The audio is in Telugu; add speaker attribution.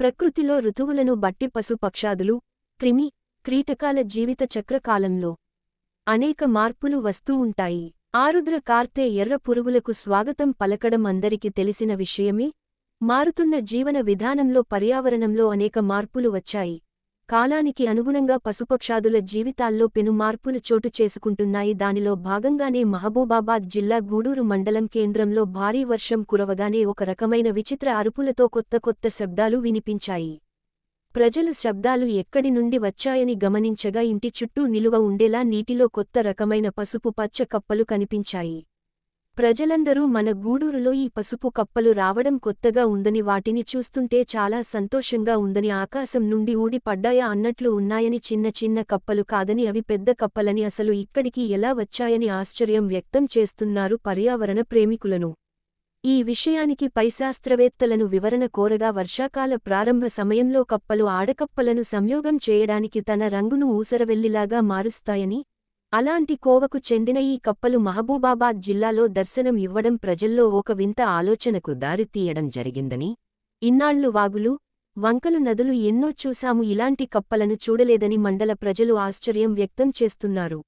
Speaker 1: ప్రకృతిలో ఋతువులను బట్టి పశుపక్షాదులు క్రిమి క్రీటకాల జీవిత చక్రకాలంలో అనేక మార్పులు వస్తూ ఉంటాయి. ఆరుద్ర కార్తె ఎర్ర పురుగులకు స్వాగతం పలకడం అందరికి తెలిసిన విషయమే. మారుతున్న జీవన విధానంలో పర్యావరణంలో అనేక మార్పులు వచ్చాయి. కాలానికి అనుగుణంగా పశుపక్షాదుల జీవితాల్లో పెను మార్పులు చోటు చేసుకుంటున్నాయి. దానిలో భాగంగానే మహబూబాబాద్ జిల్లా గూడూరు మండలం కేంద్రంలో భారీ వర్షం కురవగానే ఒక రకమైన విచిత్ర అరుపులతో కొత్త కొత్త శబ్దాలు వినిపించాయి. ప్రజలు శబ్దాలు ఎక్కడి నుండి వచ్చాయని గమనించగా ఇంటి చుట్టూ నిలువ ఉండేలా నీటిలో కొత్త రకమైన పసుపు పచ్చ కప్పలు కనిపించాయి. ప్రజలందరూ మన గూడూరులో ఈ పసుపు కప్పలు రావడం కొత్తగా ఉందని వాటిని చూస్తుంటే చాలా సంతోషంగా ఉందని ఆకాశం నుండి ఊడి పడ్డాయా అన్నట్లు ఉన్నాయని చిన్న చిన్న కప్పలు కాదని అవి పెద్ద కప్పలని అసలు ఇక్కడికి ఎలా వచ్చాయని ఆశ్చర్యం వ్యక్తం చేస్తున్నారు పర్యావరణ ప్రేమికులను. ఈ విషయానికి పైశాస్త్రవేత్తలను వివరణ కోరగా వర్షాకాల ప్రారంభ సమయంలో కప్పలు ఆడకప్పలను సంయోగం చేయడానికి తన రంగును ఊసరవెల్లిలాగా మారుస్తాయని అలాంటి కోవకు చెందిన ఈ కప్పలు మహబూబాబాద్ జిల్లాలో దర్శనం ఇవ్వడం ప్రజల్లో ఒక వింత ఆలోచనకు దారితీయడం జరిగిందని ఇన్నాళ్ళు వాగులు వంకలు నదులు ఎన్నో చూశాము ఇలాంటి కప్పలను చూడలేదని మండల ప్రజలు ఆశ్చర్యం వ్యక్తం చేస్తున్నారు.